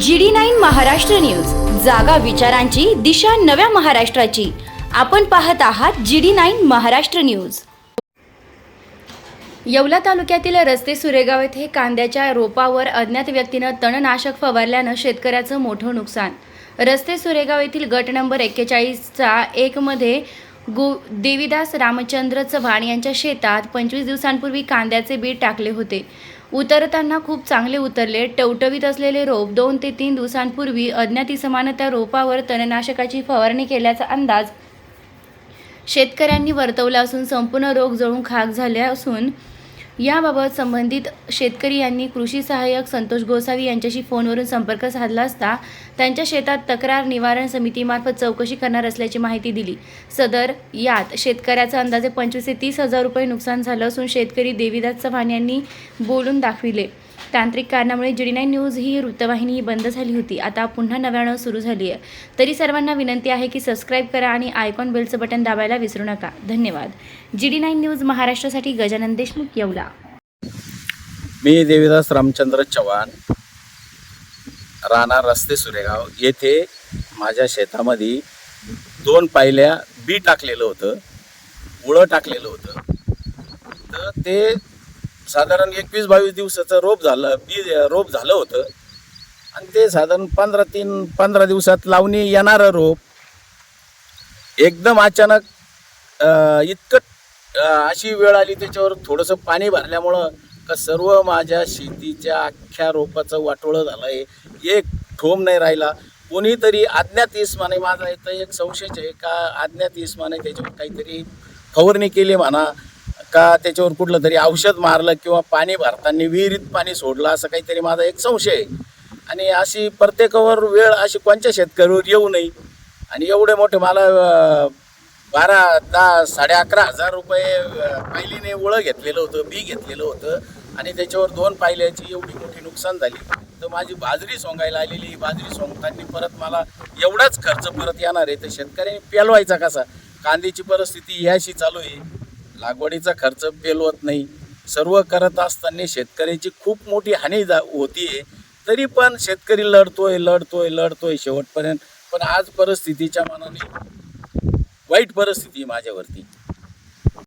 G D nine Maharashtra news. जागा विचारांची दिशा नव्या महाराष्ट्राची. आपण पाहत आहात G D nine Maharashtra news. Yeola तालुक्यातील रस्ते सुरेगाव येथे कांद्याच्या रोपावर अज्ञात व्यक्तीनं तणनाशक फवारल्यानं शेतकऱ्याचं मोठं नुकसान. रस्ते सुरेगाव येथील गट नंबर एक्केचाळीसचा एकमध्ये गो देवीदास रामचंद्र चव्हाण यांच्या शेतात पंचवीस दिवसांपूर्वी कांद्याचे बीड टाकले होते. उतरताना खूप चांगले उतरले. टवटवीत असलेले रोप दोन ते तीन दिवसांपूर्वी अज्ञात इसमानं त्या रोपावर तणनाशकाची फवारणी केल्याचा अंदाज. शेतकऱ्यांनी वर्तवला असून संपूर्ण रोग जळून खाक झाले असून याबाबत संबंधित शेतकरी यांनी कृषी सहाय्यक संतोष गोसावी यांच्याशी फोनवरून संपर्क साधला असता त्यांच्या शेतात तक्रार निवारण समितीमार्फत चौकशी करणार असल्याची माहिती दिली. सदर यात शेतकऱ्याचा अंदाजे पंचवीस ते तीस हजार रुपये नुकसान झालं असून शेतकरी देवीदास चव्हाण यांनी बोलून दाखविले. तांत्रिक कारणामुळे जी नाईन न्यूज ही वृत्तवाहिनी ही बंद झाली होती. आता पुन्हा नव्यानं सुरू झाली आहे तरी सर्वांना विनंती आहे की सबस्क्राईब करा आणि आयकॉन बेलचं बटन दाबायला विसरू नका. धन्यवाद. जी डी नाईन न्यूज महाराष्ट्रासाठी गजानन देशमुख येवला. मी देवीदास रामचंद्र चव्हाण राणा रस्ते सुरेगाव. येथे माझ्या शेतामध्ये दोन पायल्या बी टाकलेलं होतं. उळं टाकलेलं होतं. तर ते साधारण एकवीस बावीस दिवसाचं रोप झालं बी रोप झालं होतं. आणि ते साधारण पंधरा तीन पंधरा दिवसात लावणी येणारं रोप एकदम अचानक इतकं अशी वेळ आली त्याच्यावर थोडंसं पाणी भरल्यामुळं का सर्व माझ्या शेतीच्या अख्ख्या रोपाचं वाटोळं झालं आहे एक ठोम नाही राहिला. कोणीतरी अज्ञात इस्माने माझा इथं एक संशयच आहे का अज्ञात इस्माने त्याच्यावर काहीतरी फवारणी केली म्हणा का त्याच्यावर कुठलं तरी औषध मारलं किंवा पाणी भरताना विहिरीत पाणी सोडलं असं काहीतरी माझा एक संशय आहे. आणि अशी प्रत्येकावर वेळ अशी कोणत्या शेतकऱ्यावर येऊ नये. आणि एवढे मोठे मला बारा दहा साडे अकरा हजार रुपये पायलीने ओळं घेतलेलं होतं बी घेतलेलं होतं. आणि त्याच्यावर दोन पायल्याची एवढी मोठी नुकसान झाली. तर माझी बाजरी सोंगायला आलेली बाजरी सोंगताना परत मला एवढाच खर्च परत येणार आहे. तर शेतकऱ्यांनी पेलवायचा कसा? कांद्याची परिस्थिती याशी चालू आहे. लागवडीचा खर्च पेलवत नाही. सर्व करत असताना शेतकऱ्याची खूप मोठी हानी जा होतीये. तरी पण शेतकरी लढतोय लढतोय लढतोय शेवटपर्यंत. पण आज परिस्थितीच्या मनाने वाईट परिस्थिती माझ्यावरती.